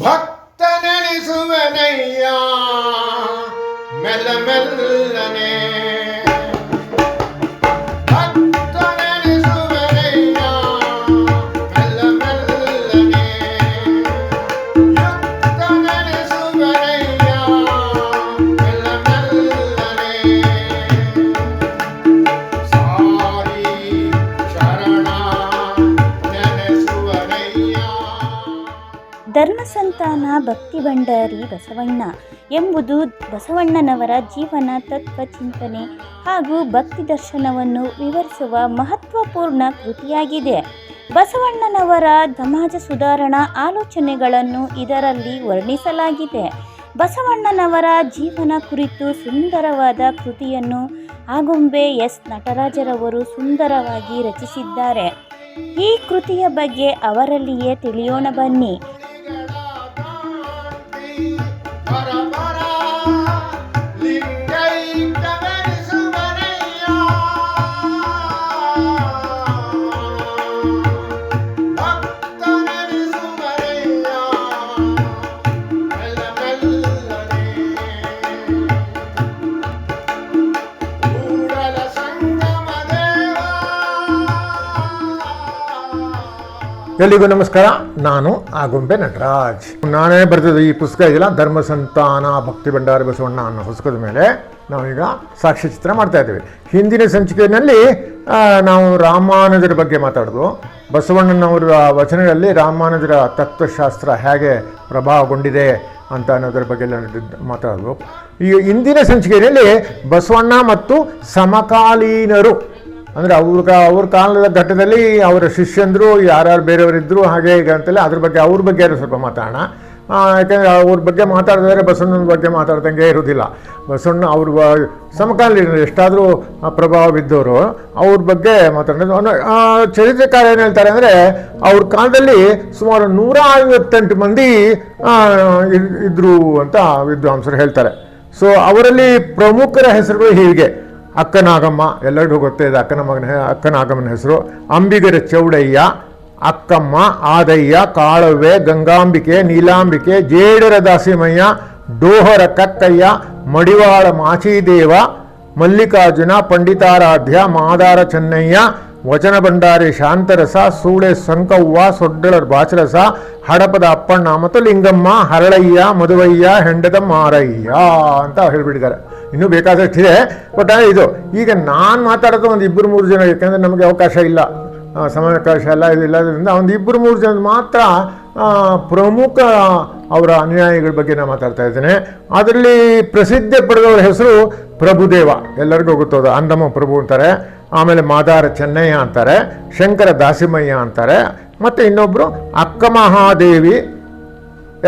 ಭಕ್ತ ನೆನೆಸುವನಯ್ಯ ಮೆಲ್ಲ ಧರ್ಮಸಂತಾನ ಭಕ್ತಿ ಭಂಡಾರಿ ಬಸವಣ್ಣ ಎಂಬುದು ಬಸವಣ್ಣನವರ ಜೀವನ ತತ್ವ ಚಿಂತನೆ ಹಾಗೂ ಭಕ್ತಿ ದರ್ಶನವನ್ನು ವಿವರಿಸುವ ಮಹತ್ವಪೂರ್ಣ ಕೃತಿಯಾಗಿದೆ. ಬಸವಣ್ಣನವರ ಸಮಾಜ ಸುಧಾರಣಾ ಆಲೋಚನೆಗಳನ್ನು ಇದರಲ್ಲಿ ವರ್ಣಿಸಲಾಗಿದೆ. ಬಸವಣ್ಣನವರ ಜೀವನ ಕುರಿತು ಸುಂದರವಾದ ಕೃತಿಯನ್ನು ಆಗುಂಬೆ ಎಸ್. ನಟರಾಜರವರು ಸುಂದರವಾಗಿ ರಚಿಸಿದ್ದಾರೆ. ಈ ಕೃತಿಯ ಬಗ್ಗೆ ಅವರಲ್ಲಿಯೇ ತಿಳಿಯೋಣ ಬನ್ನಿ. ಎಲ್ಲಿಗೂ ನಮಸ್ಕಾರ. ನಾನು ಆಗುಂಬೆ ನಟರಾಜ್. ನಾನೇ ಬರೆದಿದ್ದ ಈ ಪುಸ್ತಕ ಇದೆಯಲ್ಲ, ಧರ್ಮ ಸಂತಾನ ಭಕ್ತಿ ಭಂಡಾರ ಬಸವಣ್ಣ ಅನ್ನೋ ಪುಸ್ತಕದ ಮೇಲೆ ನಾವೀಗ ಸಾಕ್ಷ್ಯಚಿತ್ರ ಮಾಡ್ತಾ ಇದ್ದೇವೆ. ಹಿಂದಿನ ಸಂಚಿಕೆಯಲ್ಲಿ ನಾವು ರಾಮಾನುಜರ ಬಗ್ಗೆ ಮಾತಾಡಿದ್ವು ಬಸವಣ್ಣನವರ ವಚನಗಳಲ್ಲಿ ರಾಮಾನುಜರ ತತ್ವಶಾಸ್ತ್ರ ಹೇಗೆ ಪ್ರಭಾವಗೊಂಡಿದೆ ಅಂತ ಅನ್ನೋದ್ರ ಬಗ್ಗೆ ಮಾತಾಡಿದ್ವು ಮಾತಾಡೋದು. ಈ ಇಂದಿನ ಸಂಚಿಕೆಯಲ್ಲಿ ಬಸವಣ್ಣ ಮತ್ತು ಸಮಕಾಲೀನರು ಅಂದರೆ ಅವ್ರ ಅವ್ರ ಕಾಲದ ಘಟ್ಟದಲ್ಲಿ ಅವರ ಶಿಷ್ಯಂದರು ಯಾರ್ಯಾರು ಬೇರೆಯವರಿದ್ದರು ಹಾಗೆ ಈಗ ಅಂತೇಳಿ ಅದ್ರ ಬಗ್ಗೆ ಅವ್ರ ಬಗ್ಗೆ ಸ್ವಲ್ಪ ಮಾತಾಡೋಣ. ಯಾಕೆಂದರೆ ಅವ್ರ ಬಗ್ಗೆ ಮಾತಾಡಿದ್ರೆ ಬಸವಣ್ಣನ ಬಗ್ಗೆ ಮಾತಾಡ್ದಂಗೆ ಇರೋದಿಲ್ಲ ಬಸವಣ್ಣ ಅವ್ರ ಸಮಕಾಲೀನ ಎಷ್ಟಾದರೂ ಪ್ರಭಾವ ಬಿದ್ದವರು ಅವ್ರ ಬಗ್ಗೆ ಮಾತಾಡೋದು ಚರಿತ್ರೆಕಾರ ಏನು ಹೇಳ್ತಾರೆ ಅಂದರೆ ಅವ್ರ ಕಾಲದಲ್ಲಿ ಸುಮಾರು ನೂರ ಐವತ್ತೆಂಟು ಮಂದಿ ಆ, ಇದ್- ಇದ್ರು ಅಂತ ವಿದ್ವಾಂಸರು ಹೇಳ್ತಾರೆ. ಸೊ ಅವರಲ್ಲಿ ಪ್ರಮುಖರ ಹೆಸರುಗಳು ಹೀಗೆ. ಅಕ್ಕನಾಗಮ್ಮ, ಎಲ್ಲರಿಗೂ ಗೊತ್ತೇ ಇದೆ ಅಕ್ಕನ ಮಗನ ಅಕ್ಕನಾಗಮ್ಮನ ಹೆಸರು. ಅಂಬಿಗರ ಚೌಡಯ್ಯ, ಅಕ್ಕಮ್ಮ, ಆದಯ್ಯ ಕಾಳುವೆ ಗಂಗಾಂಬಿಕೆ, ನೀಲಾಂಬಿಕೆ, ಜೇಡರ ದಾಸಿಮಯ್ಯ, ಡೋಹರ ಕಕ್ಕಯ್ಯ, ಮಡಿವಾಳ ಮಾಚಿದೇವ, ಮಲ್ಲಿಕಾರ್ಜುನ, ಪಂಡಿತಾರಾಧ್ಯ, ಮಾದಾರ ಚೆನ್ನಯ್ಯ, ವಚನ ಭಂಡಾರಿ ಶಾಂತರಸ, ಸೂಳೆ ಸಂಕವ್ವ ಸೊಡ್ಡಳರ್ ಬಾಚರಸ, ಹಡಪದ ಅಪ್ಪಣ್ಣ ಮತ್ತು ಲಿಂಗಮ್ಮ, ಹರಳಯ್ಯ, ಮದುವಯ್ಯ, ಹೆಂಡದ ಮಾರಯ್ಯ ಅಂತ ಹೇಳ್ಬಿಟ್ಟಿದ್ದಾರೆ. ಇನ್ನೂ ಬೇಕಾದಷ್ಟಿದೆ ಬಟ್ ಇದು, ಈಗ ನಾನು ಮಾತಾಡೋದು ಒಂದು ಇಬ್ಬರು ಮೂರು ಜನ, ಯಾಕೆಂದರೆ ನಮಗೆ ಅವಕಾಶ ಇಲ್ಲ. ಸಮಾವಕಾಶ ಸಮಯಾವಕಾಶ ಇದು ಇಲ್ಲದ್ರಿಂದ ಒಂದು ಇಬ್ಬರು ಮೂರು ಜನ ಮಾತ್ರ ಪ್ರಮುಖ ಅವರ ಅನುಯಾಯಿಗಳ ಬಗ್ಗೆ ನಾನು ಮಾತಾಡ್ತಾ ಇದ್ದೇನೆ. ಅದರಲ್ಲಿ ಪ್ರಸಿದ್ಧಿ ಪಡೆದವರ ಹೆಸರು ಪ್ರಭುದೇವ. ಎಲ್ಲರಿಗೂ ಗೊತ್ತೋದು, ಅಂದಮ ಪ್ರಭು ಅಂತಾರೆ. ಆಮೇಲೆ ಮಾದಾರ ಚೆನ್ನಯ್ಯ ಅಂತಾರೆ, ಶಂಕರ ದಾಸಿಮಯ್ಯ ಅಂತಾರೆ, ಮತ್ತು ಇನ್ನೊಬ್ಬರು ಅಕ್ಕ ಮಹಾದೇವಿ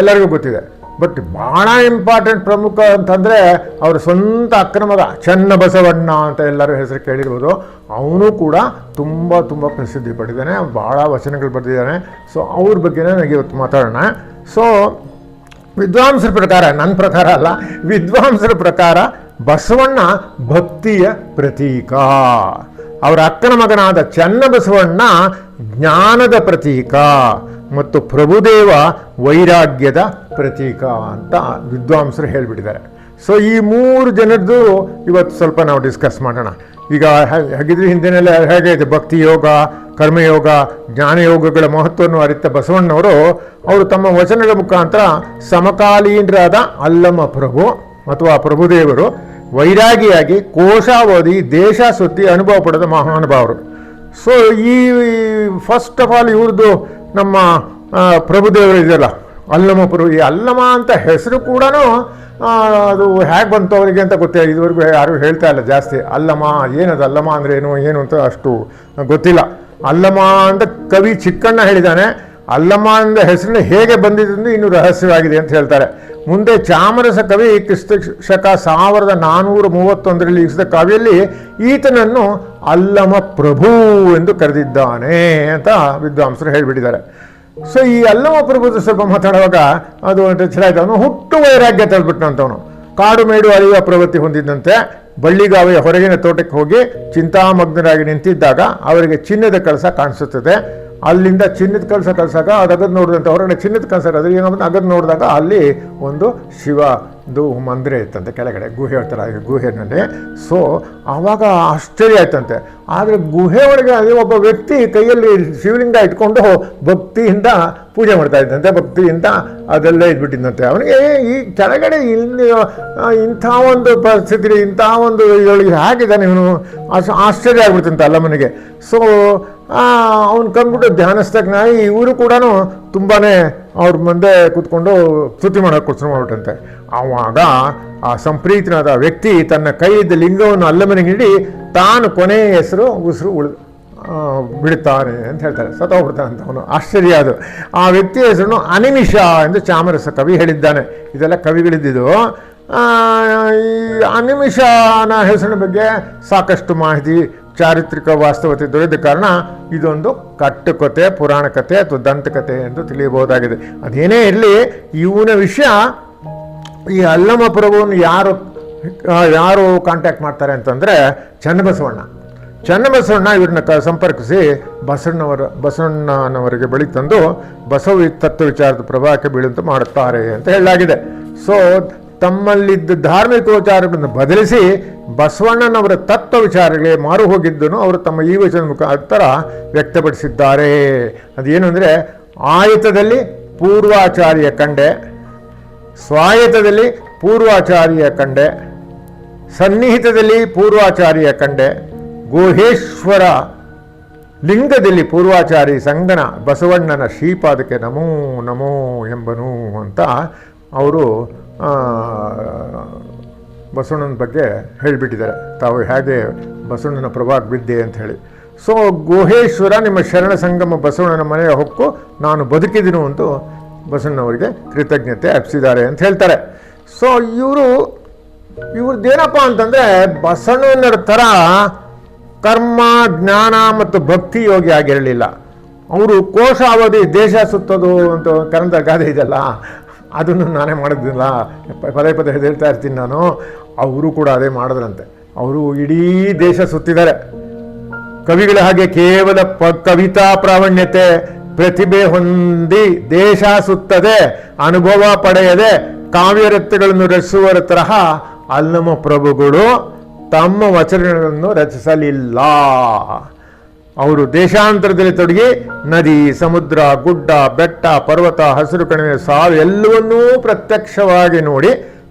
ಎಲ್ಲರಿಗೂ ಗೊತ್ತಿದೆ. ಬಟ್ ಭಾಳ ಇಂಪಾರ್ಟೆಂಟ್ ಪ್ರಮುಖ ಅಂತಂದರೆ ಅವರ ಸ್ವಂತ ಅಕ್ರಮದ ಚೆನ್ನ ಬಸವಣ್ಣ ಅಂತ ಎಲ್ಲರೂ ಹೆಸರು ಕೇಳಿರ್ಬೋದು. ಅವನು ಕೂಡ ತುಂಬ ತುಂಬ ಪ್ರಸಿದ್ಧಿ ಪಡೆದಿದ್ದಾನೆ. ಭಾಳ ವಚನಗಳು ಬರೆದಿದ್ದಾನೆ. ಸೊ ಅವ್ರ ಬಗ್ಗೆನೇ ನನಗೆ ಇವತ್ತು ಮಾತಾಡೋಣ. ಸೊ ವಿದ್ವಾಂಸರ ಪ್ರಕಾರ ನನ್ನ ಪ್ರಕಾರ ಅಲ್ಲ, ವಿದ್ವಾಂಸರ ಪ್ರಕಾರ ಬಸವಣ್ಣ ಭಕ್ತಿಯ ಪ್ರತೀಕ. ಅವರ ಅಕ್ಕನ ಮಗನಾದ ಚನ್ನಬಸವಣ್ಣ ಜ್ಞಾನದ ಪ್ರತೀಕ. ಮತ್ತು ಪ್ರಭುದೇವ ವೈರಾಗ್ಯದ ಪ್ರತೀಕ ಅಂತ ವಿದ್ವಾಂಸರು ಹೇಳಿಬಿಟ್ಟಿದ್ದಾರೆ. ಸೊ ಈ ಮೂರು ಜನರದ್ದು ಇವತ್ತು ಸ್ವಲ್ಪ ನಾವು ಡಿಸ್ಕಸ್ ಮಾಡೋಣ. ಈಗ ಹಾಗಿದ್ರೆ ಹಿಂದಿನೆಲ್ಲ ಹೇಗೆ ಇದೆ? ಭಕ್ತಿ ಯೋಗ ಕರ್ಮಯೋಗ ಜ್ಞಾನಯೋಗಗಳ ಮಹತ್ವವನ್ನು ಅರಿತ ಬಸವಣ್ಣವರು, ಅವರು ತಮ್ಮ ವಚನಗಳ ಮುಖಾಂತರ ಸಮಕಾಲೀನರಾದ ಅಲ್ಲಮ್ಮ ಪ್ರಭು ಅಥವಾ ಪ್ರಭುದೇವರು ವೈರಾಗಿಯಾಗಿ ಕೋಶಾವಧಿ, ದೇಶ ಸುತ್ತಿ ಅನುಭವ ಪಡೆದ ಮಹಾನುಭಾವರು. ಸೊ ಈ ಫಸ್ಟ್ ಆಫ್ ಆಲ್ ಇವ್ರದ್ದು ನಮ್ಮ ಪ್ರಭುದೇವರು ಇದೆಯಲ್ಲ ಅಲ್ಲಮ ಪ್ರಭು, ಈ ಅಲ್ಲಮ ಅಂತ ಹೆಸರು ಕೂಡ ಅದು ಹೇಗೆ ಬಂತು ಅವರಿಗೆ ಅಂತ ಗೊತ್ತಿಲ್ಲ ಇದುವರೆಗೂ ಯಾರು ಹೇಳ್ತಾ ಇಲ್ಲ ಜಾಸ್ತಿ. ಅಲ್ಲಮ ಏನದು ಅಲ್ಲಮ ಅಂದ್ರೆ ಏನು ಏನು ಅಂತ ಅಷ್ಟು ಗೊತ್ತಿಲ್ಲ. ಅಲ್ಲಮ ಅಂತ ಕವಿ ಚಿಕ್ಕಣ್ಣ ಹೇಳಿದ್ದಾನೆ ಅಲ್ಲಮ ಅಂದ ಹೆಸರಿನ ಹೇಗೆ ಬಂದಿದ್ದು ಇನ್ನೂ ರಹಸ್ಯವಾಗಿದೆ ಅಂತ ಹೇಳ್ತಾರೆ. ಮುಂದೆ ಚಾಮರಸ ಕವಿ ಕ್ರಿಸ್ತ ಶಕ ಸಾವಿರದ ನಾನ್ನೂರ ಮೂವತ್ತೊಂದರಲ್ಲಿ ಇಸಿದ ಕವಿಯಲ್ಲಿ ಈತನನ್ನು ಅಲ್ಲಮ ಪ್ರಭು ಎಂದು ಕರೆದಿದ್ದಾನೆ ಅಂತ ವಿದ್ವಾಂಸರು ಹೇಳಿಬಿಟ್ಟಿದ್ದಾರೆ. ಸೊ ಈ ಅಲ್ಲಮ ಪ್ರಭುದ ಸ್ವಲ್ಪ ಮಾತಾಡುವಾಗ ಅದು ಚೆನ್ನಾಗಿದೆ ಅವನು ಹುಟ್ಟು ವೈರಾಗ್ಯ ತಳ್ಬಿಟ್ಟಂತವನು ಕಾಡು ಮೇಡು ಅರಿಯುವ ಪ್ರವೃತ್ತಿ ಹೊಂದಿದ್ದಂತೆ ಬಳ್ಳಿಗಾವೆಯ ಹೊರಗಿನ ತೋಟಕ್ಕೆ ಹೋಗಿ ಚಿಂತಾಮಗ್ನರಾಗಿ ನಿಂತಿದ್ದಾಗ ಅವರಿಗೆ ಚಿನ್ನದ ಕಳಸ ಕಾಣಿಸುತ್ತದೆ. ಅಲ್ಲಿಂದ ಚಿನ್ನದ ಕಲಸ ಕಲ್ಸಾಗ ಅದು ಅಗದ್ ನೋಡಿದಂತೆ ಹೊರಗಡೆ ಚಿನ್ನದ ಕಲಸ ಅದ್ರ ಏನಾಗುತ್ತೆ ಅಗದ್ ನೋಡಿದಾಗ ಅಲ್ಲಿ ಒಂದು ಶಿವದು ಮಂದಿರ ಇತ್ತಂತೆ ಕೆಳಗಡೆ ಗುಹೆ ಹೇಳ್ತಾರೆ ಗುಹೆನಲ್ಲಿ ಸೊ ಆವಾಗ ಆಶ್ಚರ್ಯ ಆಯ್ತಂತೆ. ಆದರೆ ಗುಹೆ ಒಳಗೆ ಅಲ್ಲಿ ಒಬ್ಬ ವ್ಯಕ್ತಿ ಕೈಯಲ್ಲಿ ಶಿವಲಿಂಗ ಇಟ್ಕೊಂಡು ಭಕ್ತಿಯಿಂದ ಪೂಜೆ ಮಾಡ್ತಾ ಇದ್ದಂತೆ, ಭಕ್ತಿಯಿಂದ ಅದೆಲ್ಲ ಇದ್ಬಿಟ್ಟಿದ್ದಂತೆ. ಅವನಿಗೆ ಈ ಕೆಳಗಡೆ ಇಲ್ಲಿ ಇಂಥ ಒಂದು ಪರಿಸ್ಥಿತಿ ಇಂಥ ಒಂದು ಇದರೊಳಗೆ ಹೇಗಿದ್ದಾನೆ ಇವನು. ಆಶ್- ಆಶ್ಚರ್ಯ ಆಗ್ಬಿಡ್ತಂತೆ ಅಲ್ಲಮ್ಮನಿಗೆ. ಸೊ ಅವನು ಕಂದ್ಬಿಟ್ಟು ಧ್ಯಾನಿಸ್ದಾಗ ಇವರು ಕೂಡ ತುಂಬಾ ಅವ್ರ ಮುಂದೆ ಕೂತ್ಕೊಂಡು ಸ್ತುತಿ ಮಾಡೋಕೆ ಶುರು ಮಾಡ್ಬಿಟ್ಟಂತೆ. ಆವಾಗ ಆ ಸಂಪ್ರೀತನಾದ ವ್ಯಕ್ತಿ ತನ್ನ ಕೈಯಿದ್ದ ಲಿಂಗವನ್ನು ಅಲ್ಲಮ್ಮನಿಗೆ ನೀಡಿ ತಾನು ಕೊನೆಯ ಹೆಸರು ಉಸಿರು ಉಳಿದು ಬಿಡುತ್ತಾನೆ ಅಂತ ಹೇಳ್ತಾರೆ. ಸತ್ತೋಗ್ಬಿಡ್ತಾನೆ ಅಂತ ಅವನು. ಆಶ್ಚರ್ಯ ಅದು. ಆ ವ್ಯಕ್ತಿಯ ಹೆಸರನ್ನು ಅನಿಮಿಷ ಎಂದು ಚಾಮರಸ ಕವಿ ಹೇಳಿದ್ದಾನೆ. ಇದೆಲ್ಲ ಕವಿಗಳಿದ್ದಿದ್ದು. ಈ ಅನಿಮಿಷನ ಹೆಸರಿನ ಬಗ್ಗೆ ಸಾಕಷ್ಟು ಮಾಹಿತಿ ಚಾರಿತ್ರಿಕ ವಾಸ್ತವತೆ ದೊರೆದ ಕಾರಣ ಇದೊಂದು ಕಟ್ಟುಕತೆ ಪುರಾಣ ಕಥೆ ಅಥವಾ ದಂತಕತೆ ಎಂದು ತಿಳಿಯಬಹುದಾಗಿದೆ. ಅದೇನೇ ಇರಲಿ, ಇವನ ವಿಷಯ ಈ ಅಲ್ಲಮ ಪ್ರಭುವನ್ನು ಯಾರು ಯಾರು ಕಾಂಟ್ಯಾಕ್ಟ್ ಮಾಡ್ತಾರೆ ಅಂತಂದರೆ ಚನ್ನಬಸವಣ್ಣ. ಚನ್ನಬಸವಣ್ಣ ಇವ್ರನ್ನ ಕ, ಸಂಪರ್ಕಿಸಿ ಬಸವಣ್ಣವರ ಬಸವಣ್ಣನವರಿಗೆ ಬಳಿ ತಂದು ಬಸವ ತತ್ವ ವಿಚಾರದ ಪ್ರಭಾವಕ್ಕೆ ಬೀಳುವಂತೆ ಮಾಡುತ್ತಾರೆ ಅಂತ ಹೇಳಲಾಗಿದೆ. ಸೊ ತಮ್ಮಲ್ಲಿದ್ದ ಧಾರ್ಮಿಕ ವಿಚಾರಗಳನ್ನು ಬದಲಿಸಿ ಬಸವಣ್ಣನವರ ತತ್ವ ವಿಚಾರಗಳೇ ಮಾರು ಹೋಗಿದ್ದನ್ನು ಅವರು ತಮ್ಮ ಈ ವಚನ ಮುಖಾಂತರ ವ್ಯಕ್ತಪಡಿಸಿದ್ದಾರೆ. ಅದೇನು ಅಂದರೆ, ಆಯತದಲ್ಲಿ ಪೂರ್ವಾಚಾರ್ಯ ಕಂಡೆ, ಸ್ವಾಯತದಲ್ಲಿ ಪೂರ್ವಾಚಾರ್ಯ ಕಂಡೆ, ಸನ್ನಿಹಿತದಲ್ಲಿ ಪೂರ್ವಾಚಾರ್ಯ ಕಂಡೆ, ಗುಹೇಶ್ವರ ಲಿಂಗದಲ್ಲಿ ಪೂರ್ವಾಚಾರಿ ಸಂಗನ, ಬಸವಣ್ಣನ ಶ್ರೀಪಾದಕ್ಕೆ ನಮೋ ನಮೋ ಎಂಬನು ಅಂತ ಅವರು ಬಸವಣ್ಣನ ಬಗ್ಗೆ ಹೇಳಿಬಿಟ್ಟಿದ್ದಾರೆ. ತಾವು ಹೇಗೆ ಬಸವಣ್ಣನ ಪ್ರಭಾವ ಬಿದ್ದೆ ಅಂತ ಹೇಳಿ. ಸೊ ಗುಹೇಶ್ವರ, ನಿಮ್ಮ ಶರಣ ಸಂಗಮ ಬಸವಣ್ಣನ ಮನೆಯ ಹೊಕ್ಕು ನಾನು ಬದುಕಿದೀನು ಅಂತ ಬಸವಣ್ಣವರಿಗೆ ಕೃತಜ್ಞತೆ ಅರ್ಪಿಸಿದ್ದಾರೆ ಅಂತ ಹೇಳ್ತಾರೆ. ಸೊ ಇವರು, ಇವ್ರದ್ದೇನಪ್ಪ ಅಂತಂದರೆ ಬಸವಣ್ಣನರ ಥರ ಕರ್ಮ, ಜ್ಞಾನ ಮತ್ತು ಭಕ್ತಿ ಯೋಗಿ ಆಗಿರಲಿಲ್ಲ. ಅವರು ಕೋಶ ಅವಧಿ ದೇಶ ಸುತ್ತೋದು ಅಂತ ಕನ್ನಡ ಗಾದೆ ಇದೆಯಲ್ಲ ಅದನ್ನು ನಾನೇ ಮಾಡಿದ್ದಿಲ್ಲ ಪದೇ ಪದೇ ಹೇಳ್ತಾ ಇರ್ತೀನಿ ನಾನು. ಅವರು ಕೂಡ ಅದೇ ಮಾಡಿದ್ರಂತೆ. ಅವರು ಇಡೀ ದೇಶ ಸುತ್ತಿದ್ದಾರೆ. ಕವಿಗಳ ಹಾಗೆ ಕೇವಲ ಪ, ಕವಿತಾ ಪ್ರಾವಣ್ಯತೆ, ಪ್ರತಿಭೆ ಹೊಂದಿ ದೇಶ ಸುತ್ತದೆ, ಅನುಭವ ಪಡೆಯದೆ ಕಾವ್ಯರತ್ನಗಳನ್ನು ರಚಿಸುವರ ತರಹ ಅಲ್ಲಮ ಪ್ರಭುಗಳು ತಮ್ಮ ವಚನಗಳನ್ನು ರಚಿಸಲಿಲ್ಲ. ಅವರು ದೇಶಾಂತರದಲ್ಲಿ ತೊಡಗಿ ನದಿ, ಸಮುದ್ರ, ಗುಡ್ಡ, ಬೆಟ್ಟ, ಪರ್ವತ, ಹಸಿರು ಕಣಿವೆ ಸಾವು ಎಲ್ಲವನ್ನೂ ಪ್ರತ್ಯಕ್ಷವಾಗಿ ನೋಡಿ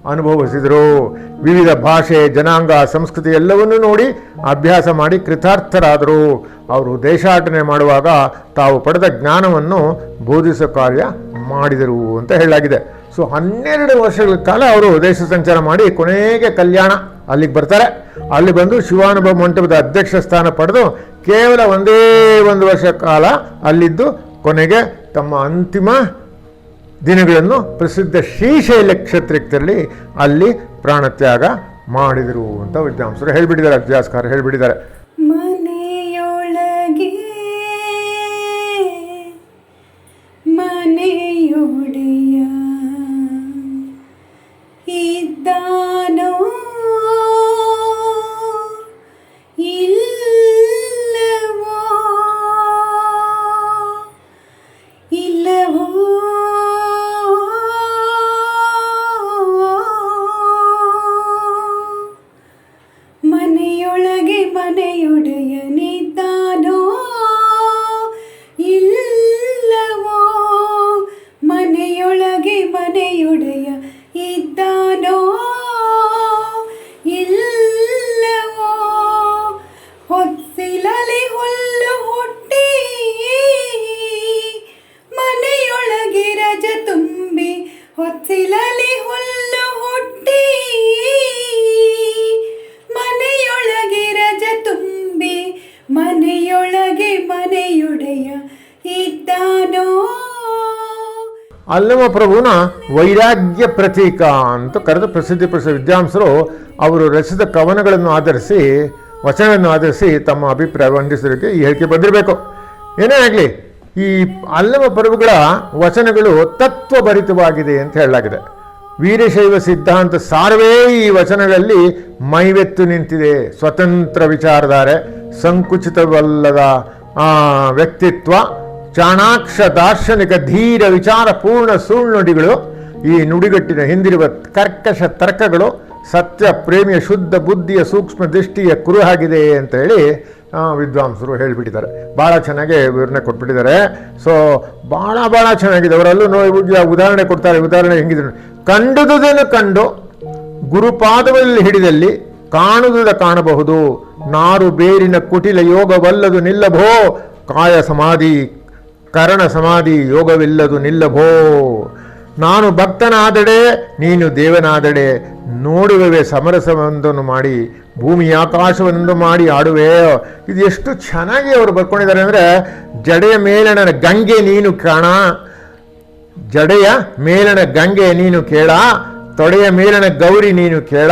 ಅನುಭವಿಸಿದರು. ವಿವಿಧ ಭಾಷೆ, ಜನಾಂಗ, ಸಂಸ್ಕೃತಿ ಎಲ್ಲವನ್ನೂ ನೋಡಿ ಅಭ್ಯಾಸ ಮಾಡಿ ಕೃತಾರ್ಥರಾದರು. ಅವರು ದೇಶಾಟನೆ ಮಾಡುವಾಗ ತಾವು ಪಡೆದ ಜ್ಞಾನವನ್ನು ಬೋಧಿಸೋ ಕಾರ್ಯ ಮಾಡಿದರು ಅಂತ ಹೇಳಲಾಗಿದೆ. ಸೊ, ಹನ್ನೆರಡು ವರ್ಷಗಳ ಕಾಲ ಅವರು ದೇಶ ಸಂಚಾರ ಮಾಡಿ ಕೊನೆಗೆ ಕಲ್ಯಾಣ ಅಲ್ಲಿಗೆ ಬರ್ತಾರೆ. ಅಲ್ಲಿ ಬಂದು ಶಿವಾನುಭವ ಮಂಟಪದ ಅಧ್ಯಕ್ಷ ಸ್ಥಾನ ಪಡೆದು ಕೇವಲ ಒಂದೇ ಒಂದು ವರ್ಷ ಕಾಲ ಅಲ್ಲಿದ್ದು ಕೊನೆಗೆ ತಮ್ಮ ಅಂತಿಮ ದಿನಗಳನ್ನು ಪ್ರಸಿದ್ಧ ಶ್ರೀಶೈಲ ಕ್ಷೇತ್ರದಲ್ಲಿ ಅಲ್ಲಿ ಪ್ರಾಣತ್ಯಾಗ ಮಾಡಿದರು ಅಂತ ವಿದ್ವಾಂಸರು ಹೇಳಿಬಿಟ್ಟಿದ್ದಾರೆ, ಅಭ್ಯಾಸಕಾರ ಹೇಳಿಬಿಟ್ಟಿದ್ದಾರೆ. ಹುಟ್ಟಿ ಮನೆಯೊಳಗೆ ರಜ ತುಂಬಿ ಮನೆಯೊಳಗೆ ಮನೆಯೊಡೆಯ ಇದ್ದಾನೋ. ಅಲ್ಲಮ ಪ್ರಭುನ ವೈರಾಗ್ಯ ಪ್ರತೀಕ ಅಂತ ಕರೆದು ಪ್ರಸಿದ್ಧಿ ಪಡಿಸಿದ ವಿದ್ವಾಂಸರು ಅವರು ರಚಿಸಿದ ಕವನಗಳನ್ನು ಆಧರಿಸಿ, ವಚನಗಳನ್ನು ಆಧರಿಸಿ ತಮ್ಮ ಅಭಿಪ್ರಾಯ ಮಂಡಿಸೋದಕ್ಕೆ ಈ ಹೇಳಿಕೆ ಬಂದಿರಬೇಕು. ಏನೇ ಆಗಲಿ ಈ ಅಲ್ಲಮ ಪ್ರಭುಗಳ ವಚನಗಳು ತತ್ವಭರಿತವಾಗಿದೆ ಅಂತ ಹೇಳಲಾಗಿದೆ. ವೀರಶೈವ ಸಿದ್ಧಾಂತ ಸಾರವೇ ಈ ವಚನಗಳಲ್ಲಿ ಮೈವೆತ್ತು ನಿಂತಿದೆ. ಸ್ವತಂತ್ರ ವಿಚಾರಧಾರೆ ಸಂಕುಚಿತವಲ್ಲದ ವ್ಯಕ್ತಿತ್ವ, ಚಾಣಾಕ್ಷ ದಾರ್ಶನಿಕ ಧೀರ ವಿಚಾರ ಪೂರ್ಣ ಈ ನುಡಿಗಟ್ಟಿನ ಹಿಂದಿರುವ ಕರ್ಕಶ ತರ್ಕಗಳು ಸತ್ಯ, ಪ್ರೇಮಿಯ ಶುದ್ಧ ಬುದ್ಧಿಯ ಸೂಕ್ಷ್ಮ ದೃಷ್ಟಿಯ ಕುರುಹಾಗಿದೆ ಅಂತ ಹೇಳಿ ವಿದ್ವಾಂಸರು ಹೇಳಿಬಿಟ್ಟಿದ್ದಾರೆ. ಭಾಳ ಚೆನ್ನಾಗಿ ವಿವರಣೆ ಕೊಟ್ಬಿಟ್ಟಿದ್ದಾರೆ. ಸೊ ಭಾಳ ಭಾಳ ಚೆನ್ನಾಗಿದೆ. ಅವರಲ್ಲೂ ನೋ ಈಗ ಉದಾಹರಣೆ ಕೊಡ್ತಾರೆ. ಉದಾಹರಣೆ ಹೆಂಗಿದ್ರು. ಕಂಡುದನ್ನು ಕಂಡುದುದನ್ನು ಕಂಡು ಗುರುಪಾದವಲ್ಲಿ ಹಿಡಿದಲ್ಲಿ ಕಾಣುವುದ ಕಾಣಬಹುದು. ನಾರು ಬೇರಿನ ಕುಟಿಲ ಯೋಗವಲ್ಲದು ನಿಲ್ಲಭೋ. ಕಾಯ ಸಮಾಧಿ, ಕರಣ ಸಮಾಧಿ ಯೋಗವಿಲ್ಲದು ನಿಲ್ಲಭೋ. ನಾನು ಭಕ್ತನಾದಡೆ, ನೀನು ದೇವನಾದಡೆ. ನೋಡುವೆ ಸಮರಸವೊಂದನ್ನು ಮಾಡಿ ಭೂಮಿ ಆಕಾಶವನ್ನು ಮಾಡಿ ಆಡುವೆ. ಇದು ಎಷ್ಟು ಚೆನ್ನಾಗಿ ಅವರು ಬರ್ಕೊಂಡಿದ್ದಾರೆ ಅಂದರೆ, ಜಡೆಯ ಮೇಲಣ ಗಂಗೆ ನೀನು ಕಾಣ, ಜಡೆಯ ಮೇಲಣ ಗಂಗೆ ನೀನು ಕೇಳ, ತೊಡೆಯ ಮೇಲಣ ಗೌರಿ ನೀನು ಕೇಳ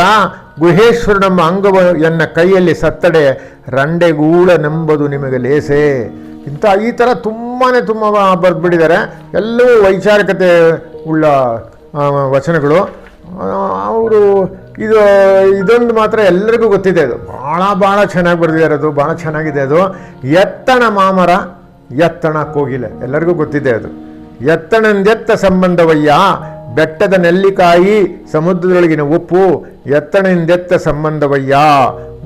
ಗುಹೇಶ್ವರನಮ್ಮ ಎನ್ನ ಕೈಯಲ್ಲಿ ಸತ್ತಡೆ, ರಂಡೆಗೂಳ ನಂಬದು ನಿಮಗೆ ಲೇಸೆ. ಇಂಥ ಈ ಥರ ತುಂಬಾ ತುಂಬ ಬರೆದ್ಬಿಟ್ಟಿದ್ದಾರೆ. ಎಲ್ಲವೂ ವೈಚಾರಿಕತೆ ಉಳ್ಳ ವಚನಗಳು. ಅವರು ಇದು, ಇದೊಂದು ಮಾತ್ರ ಎಲ್ಲರಿಗೂ ಗೊತ್ತಿದೆ ಅದು. ಭಾಳ ಭಾಳ ಚೆನ್ನಾಗಿ ಬರೆದಿದ್ದಾರೆ ಅದು ಭಾಳ ಚೆನ್ನಾಗಿದೆ ಅದು. ಎತ್ತಣ ಮಾಮರ, ಎತ್ತಣ ಕೋಗಿಲೆ. ಎಲ್ಲರಿಗೂ ಗೊತ್ತಿದೆ ಅದು. ಎತ್ತಣಂದೆತ್ತ ಸಂಬಂಧವಯ್ಯ. ಬೆಟ್ಟದ ನೆಲ್ಲಿಕಾಯಿ, ಸಮುದ್ರದೊಳಗಿನ ಉಪ್ಪು. ಎತ್ತಣಿಂದೆತ್ತ ಸಂಬಂಧವಯ್ಯ.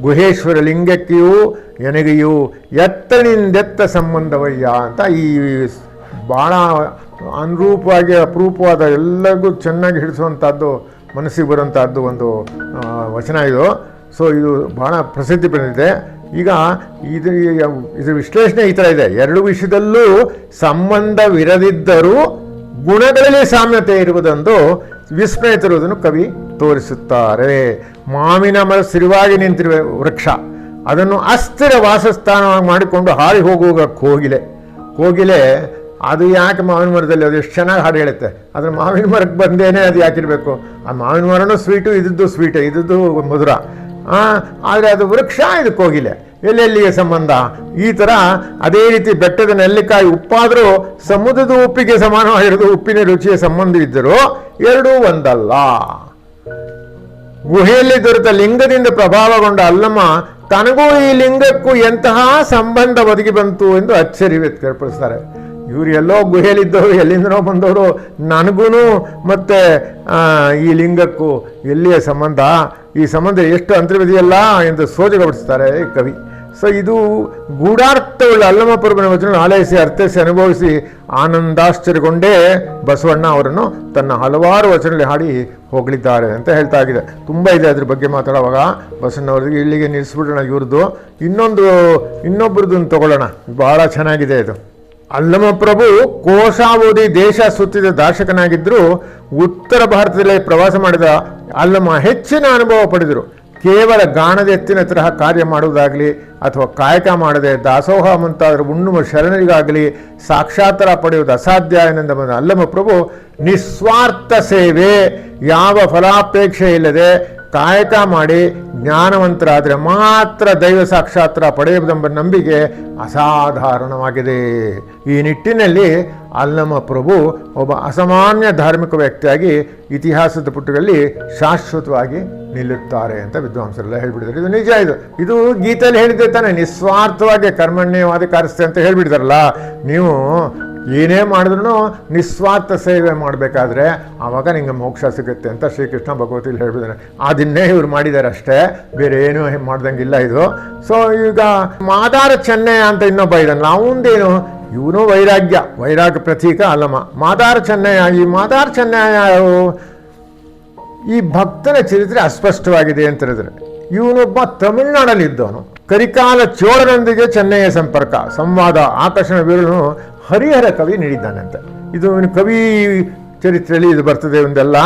ಗುಹೇಶ್ವರ ಲಿಂಗಕ್ಕೆಯೂ, ಎನಗೆಯೂ ಎತ್ತಣಿಂದೆತ್ತ ಸಂಬಂಧವಯ್ಯ ಅಂತ ಈ ಭಾಳ ಅನುರೂಪವಾಗಿ, ಅಪರೂಪವಾದ ಎಲ್ಲರಿಗೂ ಚೆನ್ನಾಗಿ ಹಿಡಿಸುವಂಥದ್ದು ಮನಸ್ಸಿಗೆ ಬರುವಂಥದ್ದು ಒಂದು ವಚನ ಇದು. ಸೊ ಇದು ಭಾಳ ಪ್ರಸಿದ್ಧಿ ಪಡೆದಿದೆ. ಈಗ ಇದು ಇದು ವಿಶ್ಲೇಷಣೆ ಈ ಥರ ಇದೆ. ಎರಡು ವಿಷಯದಲ್ಲೂ ಸಂಬಂಧವಿರದಿದ್ದರೂ ಗುಣಗಳಲ್ಲಿ ಸಾಮ್ಯತೆ ಇರುವುದೊಂದು ವಿಸ್ಮಯ ತರುವುದನ್ನು ಕವಿ ತೋರಿಸುತ್ತಾರೆ. ಮಾವಿನ ಮರ ಸಿರಿವಾಗಿ ನಿಂತಿರುವ ವೃಕ್ಷ, ಅದನ್ನು ಅಸ್ಥಿರ ವಾಸಸ್ಥಾನವಾಗಿ ಮಾಡಿಕೊಂಡು ಹಾರಿ ಹೋಗುವಾಗ ಕೋಗಿಲೆ. ಕೋಗಿಲೆ ಅದು ಯಾಕೆ ಮಾವಿನ ಮರದಲ್ಲಿ? ಅದು ಎಷ್ಟು ಚೆನ್ನಾಗಿ ಹಾಡು ಹೇಳುತ್ತೆ. ಆದರೆ ಮಾವಿನ ಮರಕ್ಕೆ ಬಂದೇನೆ ಅದು ಯಾಕಿರಬೇಕು? ಆ ಮಾವಿನ ಮರನೂ ಸ್ವೀಟು, ಇದ್ದದ್ದು ಸ್ವೀಟು, ಇದ್ದದ್ದು ಮಧುರ. ಆದರೆ ಅದು ವೃಕ್ಷ ಇದು ಕೋಗಿಲೆ ಎಲ್ಲೆಲ್ಲಿಗೆ ಸಂಬಂಧ. ಈ ಥರ ಅದೇ ರೀತಿ ಬೆಟ್ಟದ ನೆಲ್ಲಿಕಾಯಿ ಉಪ್ಪಾದರೂ ಸಮುದ್ರದ ಉಪ್ಪಿಗೆ ಸಮಾನವಾಗಿರೋದು, ಉಪ್ಪಿನ ರುಚಿಯ ಸಂಬಂಧವಿದ್ದರೂ ಎರಡೂ ಒಂದಲ್ಲ. ಗುಹೆಯಲ್ಲಿ ದೊರೆತ ಲಿಂಗದಿಂದ ಪ್ರಭಾವಗೊಂಡ ಅಲ್ಲಮ್ಮ, ತನಗೂ ಈ ಲಿಂಗಕ್ಕೂ ಎಂತಹ ಸಂಬಂಧ ಒದಗಿ ಬಂತು ಎಂದು ಅಚ್ಚರಿ ವ್ಯಕ್ತಪಡಿಸ್ತಾರೆ. ಇವರು ಎಲ್ಲೋ ಗುಹೆಯಲ್ಲಿದ್ದವರು, ಎಲ್ಲಿಂದನೋ ಬಂದವರು ನನಗೂ ಮತ್ತು ಈ ಲಿಂಗಕ್ಕೂ ಎಲ್ಲಿಯ ಸಂಬಂಧ? ಈ ಸಂಬಂಧ ಎಷ್ಟು ಅಂತರ್ವಿದೆಯಲ್ಲ ಎಂದು ಸೋಜಗೊಳಿಸ್ತಾರೆ ಈ ಕವಿ. ಸೊ ಇದು ಗೂಢಾರ್ಥವುಳ್ಳ ಅಲ್ಲಮ ಪುರಬನ ವಚನ ಆಲಯಿಸಿ, ಅರ್ಥೈಸಿ, ಅನುಭವಿಸಿ ಆನಂದಾಶ್ಚರ್ಯಗೊಂಡೇ ಬಸವಣ್ಣ ಅವರನ್ನು ತನ್ನ ಹಲವಾರು ವಚನಗಳಲ್ಲಿ ಹಾಡಿ ಹೋಗಲಿದ್ದಾರೆ ಅಂತ ಹೇಳ್ತಾ ಆಗಿದೆ ತುಂಬ ಇದೆ ಅದ್ರ ಬಗ್ಗೆ ಮಾತಾಡುವಾಗ. ಬಸವಣ್ಣವ್ರಿಗೆ ಇಲ್ಲಿಗೆ ನಿಲ್ಲಿಸ್ಬಿಡೋಣ ಇವ್ರದ್ದು. ಇನ್ನೊಂದು ಇನ್ನೊಬ್ರದ್ದು ತಗೊಳ್ಳೋಣ. ಭಾಳ ಚೆನ್ನಾಗಿದೆ ಇದು. ಅಲ್ಲಮ ಪ್ರಭು ಕೋಶ ಓದಿ ದೇಶ ಸುತ್ತಿದ ದಾರ್ಶಕನಾಗಿದ್ದರೂ ಉತ್ತರ ಭಾರತದಲ್ಲಿ ಪ್ರವಾಸ ಮಾಡಿದ ಅಲ್ಲಮ ಹೆಚ್ಚಿನ ಅನುಭವ ಪಡೆದರು. ಕೇವಲ ಗಾಣದ ಎತ್ತಿನ ತರಹ ಕಾರ್ಯ ಮಾಡುವುದಾಗಲಿ ಅಥವಾ ಕಾಯಕ ಮಾಡದೆ ದಾಸೋಹ ಮುಂತಾದ ಉಣ್ಣುವ ಶರಣರಿಗಾಗಲಿ ಸಾಕ್ಷಾತ್ತರ ಪಡೆಯುವುದು ಅಸಾಧ್ಯ ಎನ್ನುವ ಬಂದ ಅಲ್ಲಮ ಪ್ರಭು ನಿಸ್ವಾರ್ಥ ಸೇವೆ, ಯಾವ ಫಲಾಪೇಕ್ಷೆ ಇಲ್ಲದೆ ಕಾಯಕ ಮಾಡಿ ಜ್ಞಾನವಂತರಾದರೆ ಮಾತ್ರ ದೈವ ಸಾಕ್ಷಾತ್ರ ಪಡೆಯುವುದೆಂಬ ನಂಬಿಕೆ ಅಸಾಧಾರಣವಾಗಿದೆ. ಈ ನಿಟ್ಟಿನಲ್ಲಿ ಅಲ್ಲಮ್ಮ ಪ್ರಭು ಒಬ್ಬ ಅಸಾಮಾನ್ಯ ಧಾರ್ಮಿಕ ವ್ಯಕ್ತಿಯಾಗಿ ಇತಿಹಾಸದ ಪುಟಗಳಲ್ಲಿ ಶಾಶ್ವತವಾಗಿ ನಿಲ್ಲುತ್ತಾರೆ ಅಂತ ವಿದ್ವಾಂಸರೆಲ್ಲ ಹೇಳ್ಬಿಟ್ಟಿದ್ದಾರೆ ಇದು ನಿಜ ಇದು. ಇದು ಗೀತೆಯಲ್ಲಿ ಹೇಳಿದ್ದೆ ತಾನೆ, ನಿಸ್ವಾರ್ಥವಾಗಿ ಕರ್ಮಣ್ಯವಾದ ಕಾರ್ಯಸ್ಥೆ ಅಂತ ಹೇಳ್ಬಿಡ್ತಾರಲ್ಲ ನೀವು ಏನೇ ಮಾಡಿದ್ರು ನಿಸ್ವಾರ್ಥ ಸೇವೆ ಮಾಡಬೇಕಾದ್ರೆ ಆವಾಗ ನಿಮಗೆ ಮೋಕ್ಷ ಸಿಗುತ್ತೆ ಅಂತ ಶ್ರೀಕೃಷ್ಣ ಭಗವತಿಲಿ ಹೇಳ್ಬಿದ್ದಾನೆ ಅದನ್ನೇ ಇವ್ರು ಮಾಡಿದ್ದಾರೆ ಅಷ್ಟೇ, ಬೇರೆ ಏನು ಮಾಡ್ದಂಗಿಲ್ಲ ಇದು. ಸೊ ಈಗ ಮಾದಾರ ಚೆನ್ನೈ ಅಂತ ಇನ್ನೊಬ್ಬ ಇದ್ದಾನೆ. ಅವಂದೇನು ಇವನು ವೈರಾಗ್ಯ ವೈರಾಗ್ಯ ಪ್ರತೀಕ ಅಲ್ಲಮ್ಮ ಮಾದಾರ ಚೆನ್ನಯ್ಯ ಈ ಮಾದಾರ ಚೆನ್ನಯ್ಯ? ಈ ಭಕ್ತನ ಚರಿತ್ರೆ ಅಸ್ಪಷ್ಟವಾಗಿದೆ ಅಂತ ಹೇಳಿದ್ರೆ, ಇವನೊಬ್ಬ ತಮಿಳ್ನಾಡಲ್ಲಿ ಇದ್ದವನು ಕರಿಕಾಲ ಚೋಳನೊಂದಿಗೆ ಚೆನ್ನೈಯ ಸಂಪರ್ಕ, ಸಂವಾದ, ಆಕರ್ಷಣೆ ವೀರನು ಹರಿಹರ ಕವಿ ನೀಡಿದ್ದಾನಂತೆ. ಇದು ಕವಿ ಚರಿತ್ರೆಯಲ್ಲಿ ಇದು ಬರ್ತದೆ ಒಂದೆಲ್ಲ.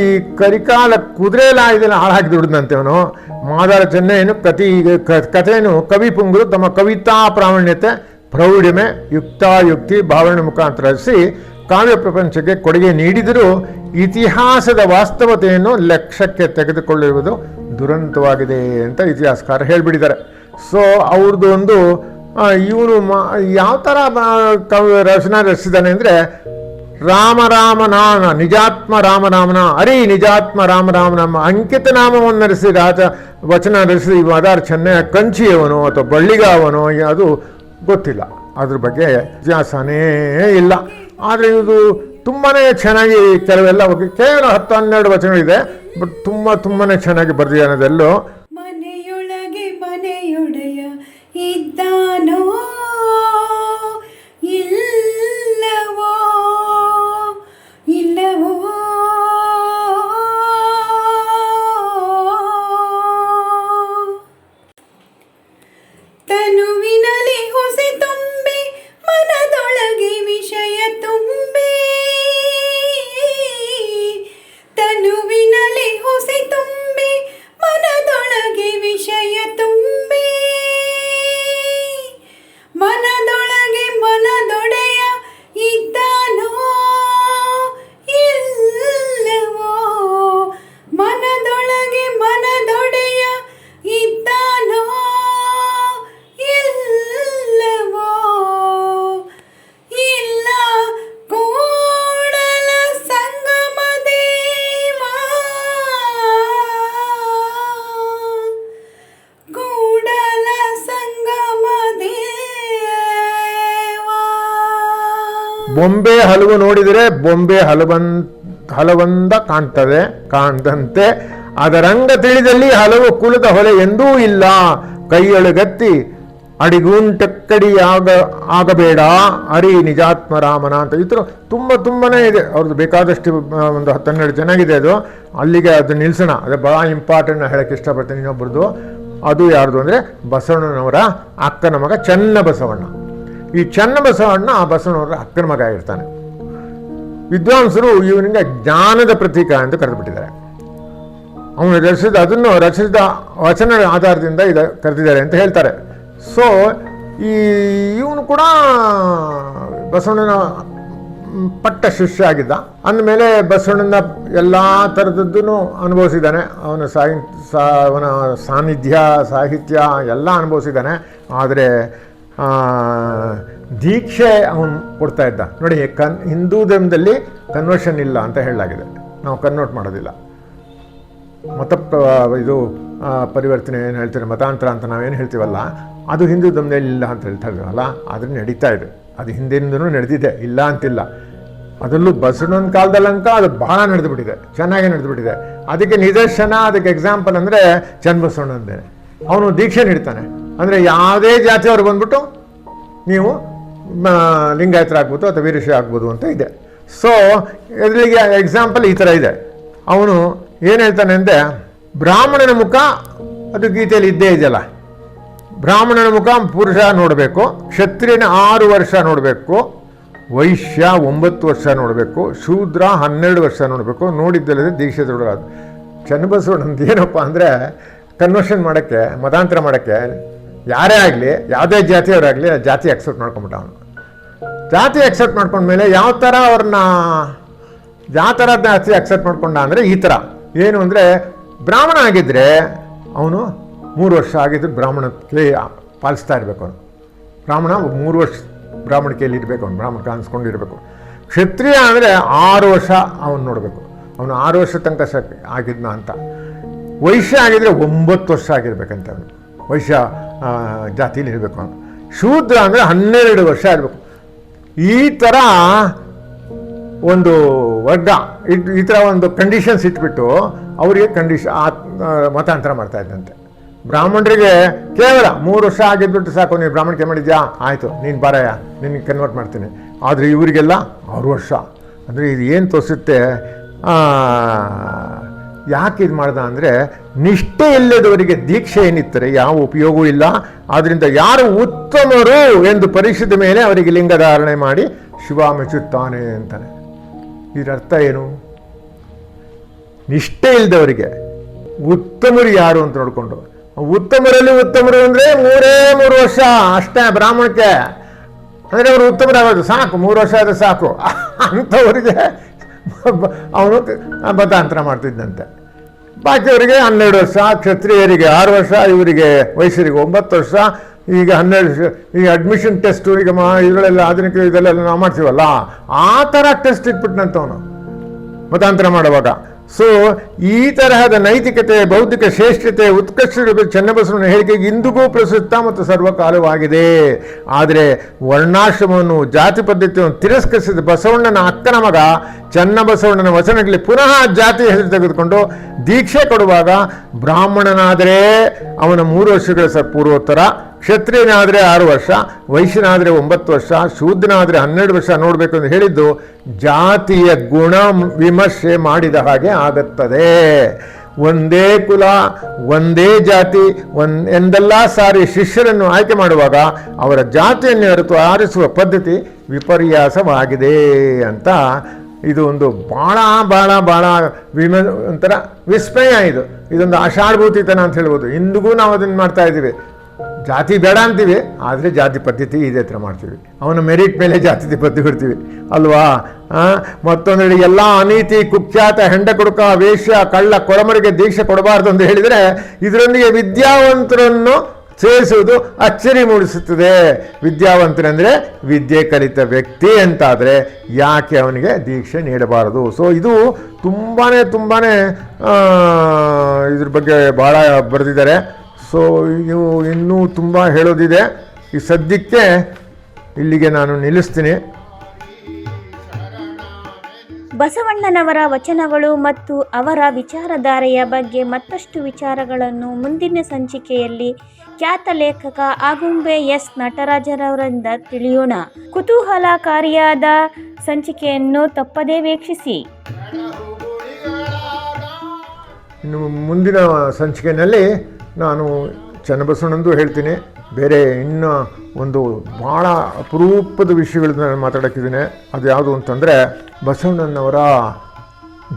ಈ ಕರಿಕಾಲ ಕುದುರೆ ಎಲ್ಲ ಇದೆಲ್ಲ ಹಾಳಾಗಿ ದುಡಿದಂತೆ ಅವನು. ಮಾದಾರ ಚೆನ್ನೈನು ಕತಿ ಕಥೆಯನ್ನು, ಕವಿ ಪುಂಗರು ತಮ್ಮ ಕವಿತಾ ಪ್ರಾವೀಣ್ಯತೆ, ಪ್ರೌಢಿಮೆ, ಯುಕ್ತಾಯುಕ್ತಿ ಭಾವನೆ ಮುಖಾಂತರ ಕಾವ್ಯ ಪ್ರಪಂಚಕ್ಕೆ ಕೊಡುಗೆ ನೀಡಿದರೂ ಇತಿಹಾಸದ ವಾಸ್ತವತೆಯನ್ನು ಲಕ್ಷ್ಯಕ್ಕೆ ತೆಗೆದುಕೊಳ್ಳುವುದು ದುರಂತವಾಗಿದೆ ಅಂತ ಇತಿಹಾಸಕಾರ ಹೇಳಿಬಿಟ್ಟಿದ್ದಾರೆ. ಸೊ ಅವ್ರದ್ದು ಒಂದು ಇವನು ಮಾ, ಯಾವ ಥರ ಕವಿ, ರಚನಾ ರಚಿಸಿದ್ದಾನೆ ಅಂದರೆ, ರಾಮ ರಾಮ ನಾಮ ನಿಜಾತ್ಮ ರಾಮ ರಾಮನ ಅರಿ ನಿಜಾತ್ಮ ರಾಮ ರಾಮ ನಾಮ ಅಂಕಿತ ನಾಮವನ್ನು ನಡೆಸಿ ರಾಜ ವಚನ ನಡೆಸಿ ಮದಾರ್ ಚೆನ್ನಯ್ಯ, ಕಂಚಿಯವನು ಅಥವಾ ಬಳ್ಳಿಗಾವನು ಅದು ಗೊತ್ತಿಲ್ಲ. ಅದ್ರ ಬಗ್ಗೆ ವ್ಯತ್ಯಾಸನೇ ಇಲ್ಲ. ಆದರೆ ಇದು ತುಂಬಾ ಚೆನ್ನಾಗಿ ಕೆಲವೆಲ್ಲ ಕೇವಲ ಹತ್ತು ಹನ್ನೆರಡು ವಚನಗಳಿದೆ, ಬಟ್ ತುಂಬ ತುಂಬಾ ಚೆನ್ನಾಗಿ ಬರೆದಿದೆ ಮನೆಯೊಡೆಯ ಇದ್ದಾನೋ ಇಲ್ಲವೋ ಬೊಂಬೆ ಹಲವು ನೋಡಿದರೆ ಬೊಂಬೆ ಹಲವನ್, ಹಲವಂದ ಕಾಣ್ತದೆ, ಕಾಣ್ದಂತೆ. ಅದರಂಗ ತಿಳಿದಲ್ಲಿ ಹಲವು ಕುಲದ ಹೊಲೆ ಎಂದೂ ಇಲ್ಲ. ಕೈಯೊಳಗತ್ತಿ ಅಡಿಗೂಂಟಕ್ಕಡಿಯಾಗ ಆಗಬೇಡ. ಅರಿ ನಿಜಾತ್ಮ ರಾಮನ ಅಂತ. ಇದ್ರು ತುಂಬ ತುಂಬನೇ ಇದೆ. ಅವ್ರದ್ದು ಬೇಕಾದಷ್ಟು ಒಂದು ಹತ್ತೆರಡು ಚೆನ್ನಾಗಿದೆ ಅದು. ಅಲ್ಲಿಗೆ ಅದು ನಿಲ್ಸೋಣ. ಅದು ಭಾಳ ಇಂಪಾರ್ಟೆಂಟ್ ಹೇಳಕ್ಕೆ ಇಷ್ಟಪಡ್ತೀನಿ ಇನ್ನೊಬ್ಬರದು ಅದು ಯಾರ್ದು ಅಂದರೆ ಬಸವಣ್ಣನವರ ಅಕ್ಕನ ಮಗ ಚೆನ್ನ ಬಸವಣ್ಣ ಈ ಚೆನ್ನ ಬಸವಣ್ಣ ಆ ಬಸವನವರ ಅಕ್ಕನ ಮಗ ಇರ್ತಾನೆ ವಿದ್ವಾಂಸರು ಇವನಿಗೆ ಜ್ಞಾನದ ಪ್ರತೀಕ ಎಂದು ಕರೆದುಬಿಟ್ಟಿದ್ದಾರೆ. ಅವನು ರಚಿಸಿದ ಅದನ್ನು ರಚಿಸಿದ ವಚನ ಆಧಾರದಿಂದ ಇದು ಕರೆದಿದ್ದಾರೆ ಅಂತ ಹೇಳ್ತಾರೆ. ಸೊ ಈ ಇವನು ಕೂಡ ಬಸವಣ್ಣನ ಪಟ್ಟ ಶಿಷ್ಯ ಆಗಿದ್ದ. ಅಂದಮೇಲೆ ಬಸವಣ್ಣನ ಎಲ್ಲ ಥರದದ್ದನ್ನು ಅನುಭವಿಸಿದ್ದಾನೆ. ಅವನ ಸಾಹಿ ಅವನ ಸಾನ್ನಿಧ್ಯ ಸಾಹಿತ್ಯ ಎಲ್ಲ ಅನುಭವಿಸಿದ್ದಾನೆ. ಆದರೆ ದೀಕ್ಷೆ ಅವನು ಕೊಡ್ತಾ ಇದ್ದ. ನೋಡಿ, ಕನ್, ಹಿಂದೂ ಧರ್ಮದಲ್ಲಿ ಕನ್ವರ್ಷನ್ ಇಲ್ಲ ಅಂತ ಹೇಳಲಾಗಿದೆ. ನಾವು ಕನ್ವರ್ಟ್ ಮಾಡೋದಿಲ್ಲ. ಮತ ಇದು ಪರಿವರ್ತನೆ ಏನು ಹೇಳ್ತಾರೆ, ಮತಾಂತರ ಅಂತ ನಾವೇನು ಹೇಳ್ತೀವಲ್ಲ, ಅದು ಹಿಂದೂ ಧರ್ಮದಲ್ಲಿ ಇಲ್ಲ ಅಂತ ಹೇಳ್ತಾ ಇದ್ದೀವಲ್ಲ ಆದರೆ ನಡೀತಾ ಇದೆ. ಅದು ಹಿಂದಿನಿಂದನೂ ನಡೆದಿದೆ, ಇಲ್ಲ ಅಂತಿಲ್ಲ. ಅದರಲ್ಲೂ ಬಸವಣ್ಣನ ಕಾಲದಲ್ಲಂಕ ಅದು ಬಹಳ ನಡೆದುಬಿಟ್ಟಿದೆ, ಚೆನ್ನಾಗಿ ನಡೆದುಬಿಟ್ಟಿದೆ. ಅದಕ್ಕೆ ನಿದರ್ಶನ, ಅದಕ್ಕೆ ಎಕ್ಸಾಂಪಲ್ ಅಂದರೆ ಚನ್ನಬಸವಣ್ಣಂದೇ ಅವನು ದೀಕ್ಷೆ ನೀಡ್ತಾನೆ. ಅಂದರೆ ಯಾವುದೇ ಜಾತಿಯವರು ಬಂದ್ಬಿಟ್ಟು ನೀವು ಲಿಂಗಾಯತರ ಆಗ್ಬೋದು ಅಥವಾ ವೀರಶ ಆಗ್ಬೋದು ಅಂತ ಇದೆ. ಸೊ ಎದುರಿಗೆ ಎಕ್ಸಾಂಪಲ್ ಈ ಥರ ಇದೆ. ಅವನು ಏನು ಹೇಳ್ತಾನೆ ಅಂದರೆ, ಬ್ರಾಹ್ಮಣನ ಮುಖ ಅದು ಗೀತೆಯಲ್ಲಿ ಇದ್ದೇ ಇದೆಯಲ್ಲ. ಬ್ರಾಹ್ಮಣನ ಮುಖ ಪುರುಷ ನೋಡಬೇಕು, ಕ್ಷತ್ರಿಯನ ಆರು ವರ್ಷ ನೋಡಬೇಕು, ವೈಶ್ಯ ಒಂಬತ್ತು ವರ್ಷ ನೋಡಬೇಕು, ಶೂದ್ರ ಹನ್ನೆರಡು ವರ್ಷ ನೋಡಬೇಕು, ನೋಡಿದ್ದಲ್ಲದೆ ದೀಕ್ಷೆ ತೊಡೋದು ಚನ್ನಬಸವಣ್ಣಂದು ಏನಪ್ಪ ಅಂದರೆ ಕನ್ವರ್ಷನ್ ಮಾಡೋಕ್ಕೆ, ಮತಾಂತರ ಮಾಡೋಕ್ಕೆ ಯಾರೇ ಆಗಲಿ, ಯಾವುದೇ ಜಾತಿಯವರಾಗಲಿ ಜಾತಿ ಅಕ್ಸೆಪ್ಟ್ ಮಾಡ್ಕೊಂಬಿಟ್ಟ ಅವನು. ಜಾತಿ ಅಕ್ಸೆಪ್ಟ್ ಮಾಡ್ಕೊಂಡ್ಮೇಲೆ ಯಾವ ಥರ ಅವ್ರನ್ನ, ಯಾವ ಥರ ಜಾತಿ ಅಕ್ಸೆಪ್ಟ್ ಮಾಡ್ಕೊಂಡ ಅಂದರೆ ಈ ಥರ ಏನು ಅಂದರೆ, ಬ್ರಾಹ್ಮಣ ಆಗಿದ್ದರೆ ಅವನು ಮೂರು ವರ್ಷ ಆಗಿದ್ದು ಬ್ರಾಹ್ಮಣಕ್ಕೆ ಪಾಲಿಸ್ತಾ ಇರಬೇಕು ಅವನು. ಬ್ರಾಹ್ಮಣ ಮೂರು ವರ್ಷ ಬ್ರಾಹ್ಮಣಿಕೆಯಲ್ಲಿ ಇರಬೇಕು ಅವನು, ಬ್ರಾಹ್ಮಣ ಕಾಣಿಸ್ಕೊಂಡಿರಬೇಕು ಕ್ಷತ್ರಿಯ ಅಂದರೆ ಆರು ವರ್ಷ ಅವನು ನೋಡಬೇಕು. ಅವನು ಆರು ವರ್ಷ ತನಕ ಸ ಆಗಿದ್ನ ಅಂತ. ವೈಶ್ಯ ಆಗಿದ್ದರೆ ಒಂಬತ್ತು ವರ್ಷ ಆಗಿರ್ಬೇಕಂತೆ ಅವನು. ವೈಶ್ಯ ಜಾತಿಲಿ ಇರಬೇಕು. ಅಂತ ಶೂದ್ರ ಅಂದರೆ ಹನ್ನೆರಡು ವರ್ಷ ಇರಬೇಕು. ಈ ಥರ ಒಂದು ವರ್ಗ ಇಟ್ ಈ ಥರ ಒಂದು ಕಂಡೀಷನ್ಸ್ ಇಟ್ಬಿಟ್ಟು ಅವರಿಗೆ ಕಂಡೀಷನ್ ಮತಾಂತರ ಮಾಡ್ತಾ ಇದ್ದಂತೆ. ಬ್ರಾಹ್ಮಣರಿಗೆ ಕೇವಲ ಮೂರು ವರ್ಷ ಆಗಿದ್ಬಿಟ್ಟು ಸಾಕು ನೀನು ಬ್ರಾಹ್ಮಣಕ್ಕೆ ಮಾಡಿದ್ಯಾ? ಆಯಿತು, ನೀನು ಬಾರಯ್ಯ ನಿನಗೆ ಕನ್ವರ್ಟ್ ಮಾಡ್ತೀನಿ. ಆದರೆ ಇವರಿಗೆಲ್ಲ ಆರು ವರ್ಷ. ಅಂದರೆ ಇದು ಏನು ತೋರಿಸುತ್ತೆ? ಯಾಕೆ ಇದು ಮಾಡ್ದ ಅಂದರೆ ನಿಷ್ಠೆ ಇಲ್ಲದವರಿಗೆ ದೀಕ್ಷೆ ಏನಿತ್ತರೆ ಯಾವ ಉಪಯೋಗವೂ ಇಲ್ಲ. ಆದ್ದರಿಂದ ಯಾರು ಉತ್ತಮರು ಎಂದು ಪರೀಕ್ಷಿದ ಮೇಲೆ ಅವರಿಗೆ ಲಿಂಗಧಾರಣೆ ಮಾಡಿ ಶಿವ ಮೆಚ್ಚುತ್ತಾನೆ ಅಂತಾನೆ. ಇದರ ಅರ್ಥ ಏನು? ನಿಷ್ಠೆ ಇಲ್ಲದವರಿಗೆ ಉತ್ತಮರು ಯಾರು ಅಂತ ನೋಡಿಕೊಂಡು. ಉತ್ತಮರಲ್ಲಿ ಉತ್ತಮರು ಅಂದರೆ ಮೂರೇ ಮೂರು ವರ್ಷ ಅಷ್ಟೇ ಬ್ರಾಹ್ಮಣಕ್ಕೆ. ಅಂದರೆ ಅವರು ಉತ್ತಮರಾಗೋದು ಸಾಕು, ಮೂರು ವರ್ಷ ಆದರೆ ಸಾಕು. ಅಂಥವರಿಗೆ ಅವನು ಮತಾಂತರ ಮಾಡ್ತಿದ್ದಂತೆ. ಬಾಕಿಯವರಿಗೆ ಹನ್ನೆರಡು ವರ್ಷ, ಕ್ಷತ್ರಿಯರಿಗೆ ಆರು ವರ್ಷ, ಇವರಿಗೆ ವಯಸ್ಸರಿಗೆ ಒಂಬತ್ತು ವರ್ಷ. ಈಗ ಹನ್ನೆರಡು ವರ್ಷ ಈಗ ಅಡ್ಮಿಷನ್ ಟೆಸ್ಟು ಈಗ ಮಾ, ಇದರಲ್ಲೆಲ್ಲ ಆಧುನಿಕ ಇದೆಲ್ಲ ನಾವು ಮಾಡ್ತೀವಲ್ಲ, ಆ ಥರ ಟೆಸ್ಟ್ ಇಟ್ಬಿಟ್ನಂತವನು. ಮತಾಂತರ ಮಾಡುವಾಗ. ಸೊ ಈ ತರಹದ ನೈತಿಕತೆ, ಬೌದ್ಧಿಕ ಶ್ರೇಷ್ಠತೆ ಉತ್ಕರ್ಷ ಬಗ್ಗೆ ಚನ್ನಬಸವನ ಹೇಳಿಕೆಗೆ ಇಂದಿಗೂ ಪ್ರಸ್ತುತ ಮತ್ತು ಸರ್ವಕಾಲವಾಗಿದೆ. ಆದರೆ ವರ್ಣಾಶ್ರಮವನ್ನು, ಜಾತಿ ಪದ್ಧತಿಯನ್ನು ತಿರಸ್ಕರಿಸಿದ ಬಸವಣ್ಣನ ಅಕ್ಕನ ಮಗ ಚನ್ನಬಸವಣ್ಣನ ವಚನಗಳಲ್ಲಿ ಪುನಃ ಜಾತಿ ಹೆಸರು ತೆಗೆದುಕೊಂಡು ದೀಕ್ಷೆ ಕೊಡುವಾಗ ಬ್ರಾಹ್ಮಣನಾದರೆ ಅವನ ಮೂರು ವರ್ಷಗಳ ಸ ಪೂರ್ವೋತ್ತರ. ಕ್ಷತ್ರಿಯನಾದರೆ ಆರು ವರ್ಷ, ವೈಶ್ಯನಾದರೆ ಒಂಬತ್ತು ವರ್ಷ, ಶೂದ್ರನಾದರೆ ಹನ್ನೆರಡು ವರ್ಷ ನೋಡಬೇಕು ಅಂತ ಹೇಳಿದ್ದು ಜಾತಿಯ ಗುಣ ವಿಮರ್ಶೆ ಮಾಡಿದ ಹಾಗೆ ಆಗುತ್ತದೆ. ಒಂದೇ ಕುಲ, ಒಂದೇ ಜಾತಿ ಒಂದ್ ಎಂದೆಲ್ಲ ಸಾರಿ ಶಿಷ್ಯರನ್ನು ಆಯ್ಕೆ ಮಾಡುವಾಗ ಅವರ ಜಾತಿಯನ್ನು ಅರಿತು ಆರಿಸುವ ಪದ್ಧತಿ ವಿಪರ್ಯಾಸವಾಗಿದೆ ಅಂತ ಇದು ಒಂದು ಭಾಳ ಭಾಳ ಭಾಳ ವಿಮ ಒಂಥರ ವಿಸ್ಮಯ ಇದು. ಇದೊಂದು ಆಷಾಢಭೂತಿತನ ಅಂತ ಹೇಳ್ಬೋದು. ಇಂದಿಗೂ ನಾವು ಅದನ್ನು ಮಾಡ್ತಾ ಇದ್ದೀವಿ. ಜಾತಿ ಬೇಡ ಅಂತೀವಿ, ಆದರೆ ಜಾತಿ ಪದ್ಧತಿ ಇದೇ ಥರ ಮಾಡ್ತೀವಿ. ಅವನ ಮೆರಿಟ್ ಮೇಲೆ ಜಾತಿ ಪದ್ಧತಿ ಕೊಡ್ತೀವಿ. ಅಲ್ವಾ? ಮತ್ತೊಂದು ಎಲ್ಲ ಅನೀತಿ, ಕುಖ್ಯಾತ, ಹೆಂಡ ಕುಡುಕ, ವೇಷ, ಕಳ್ಳ ಕೊರಮರಿಗೆ ದೀಕ್ಷೆ ಕೊಡಬಾರ್ದು ಅಂತ ಹೇಳಿದರೆ, ಇದರೊಂದಿಗೆ ವಿದ್ಯಾವಂತರನ್ನು ಸೇರಿಸುವುದು ಅಚ್ಚರಿ ಮೂಡಿಸುತ್ತದೆ. ವಿದ್ಯಾವಂತನೆಂದರೆ ವಿದ್ಯೆ ಕಲಿತ ವ್ಯಕ್ತಿ ಅಂತಾದರೆ ಯಾಕೆ ಅವನಿಗೆ ದೀಕ್ಷೆ ನೀಡಬಾರದು? ಸೊ ಇದು ತುಂಬಾ ತುಂಬಾ ಇದ್ರ ಬಗ್ಗೆ ಭಾಳ ಬರೆದಿದ್ದಾರೆ. ಸೊ ಇದು ಇನ್ನೂ ತುಂಬ ಹೇಳೋದಿದೆ. ಈ ಸದ್ಯಕ್ಕೆ ಇಲ್ಲಿಗೆ ನಾನು ನಿಲ್ಲಿಸ್ತೀನಿ. ಬಸವಣ್ಣನವರ ವಚನಗಳು ಮತ್ತು ಅವರ ವಿಚಾರಧಾರೆಯ ಬಗ್ಗೆ ಮತ್ತಷ್ಟು ವಿಚಾರಗಳನ್ನು ಮುಂದಿನ ಸಂಚಿಕೆಯಲ್ಲಿ ಖ್ಯಾತ ಲೇಖಕ ಆಗುಂಬೆ ಎಸ್ ನಟರಾಜರವರಿಂದ ತಿಳಿಯೋಣ. ಕುತೂಹಲಕಾರಿಯಾದ ಸಂಚಿಕೆಯನ್ನು ತಪ್ಪದೇ ವೀಕ್ಷಿಸಿ. ಇನ್ನು ಮುಂದಿನ ಸಂಚಿಕೆಯಲ್ಲಿ ನಾನು ಚನ್ನಬಸವಣ್ಣಂದು ಹೇಳ್ತೀನಿ. ಬೇರೆ ಇನ್ನು ಒಂದು ಭಾಳ ಅಪರೂಪದ ವಿಷಯಗಳನ್ನ ನಾನು ಮಾತಾಡೋಕ್ಕಿದ್ದೀನಿ. ಅದು ಯಾವುದು ಅಂತಂದರೆ ಬಸವಣ್ಣನವರ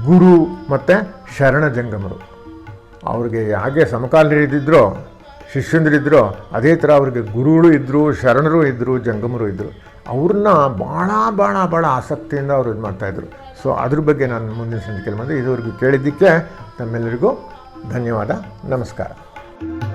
ಗುರು ಮತ್ತು ಶರಣ ಜಂಗಮರು. ಅವ್ರಿಗೆ ಹಾಗೆ ಸಮಕಾಲೀನರಿದ್ದಿದ್ರೋ ಶಿಷ್ಯಂದ್ರಿದ್ರೋ ಅದೇ ಥರ ಅವ್ರಿಗೆ ಗುರುಗಳು ಇದ್ದರು, ಶರಣರು ಇದ್ದರು, ಜಂಗಮರು ಇದ್ದರು. ಅವ್ರನ್ನ ಭಾಳ ಭಾಳ ಭಾಳ ಆಸಕ್ತಿಯಿಂದ ಅವರು ಇದು ಮಾಡ್ತಾಯಿದ್ರು ಸೊ ಅದ್ರ ಬಗ್ಗೆ ನಾನು ಮುಂದಿನ ಸಂಚಿಕೆಯಲ್ಲಿ ಬಂದು ಇದುವರೆಗೂ ಕೇಳಿದ್ದಕ್ಕೆ ತಮ್ಮೆಲ್ಲರಿಗೂ ಧನ್ಯವಾದ, ನಮಸ್ಕಾರ. thank you.